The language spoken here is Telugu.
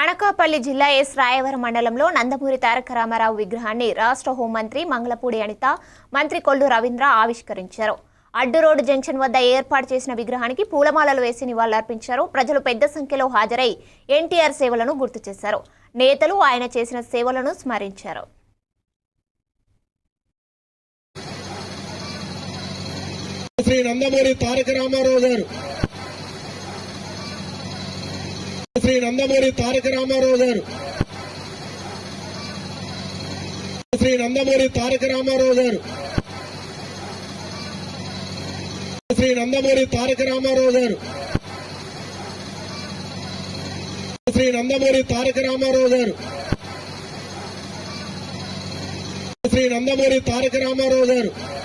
అనకాపల్లి జిల్లా ఎస్ రాయవరం మండలంలో నందమూరి తారక రామారావు విగ్రహాన్ని రాష్ట్ర హోంమంత్రి మంగళపూడి అనిత మంత్రి కొల్లు రవీంద్ర ఆవిష్కరించారు. అడ్డు రోడ్డు జంక్షన్ వద్ద ఏర్పాటు చేసిన విగ్రహానికి పూలమాలలు వేసి నివాళులర్పించారు. ప్రజలు పెద్ద సంఖ్యలో హాజరై ఎన్టీఆర్ సేవలను గుర్తు చేశారు. నేతలు ఆయన చేసిన సేవలను స్మరించారు. శ్రీ నందమూరి తారక రామారావు గారు శ్రీ నందమూరి తారక రామారావు గారు. శ్రీ నందమూరి తారక రామారావు గారు. శ్రీ నందమూరి తారక రామారావు గారు. శ్రీ నందమూరి తారక రామారావు గారు. శ్రీ నందమూరి తారక రామారావు గారు.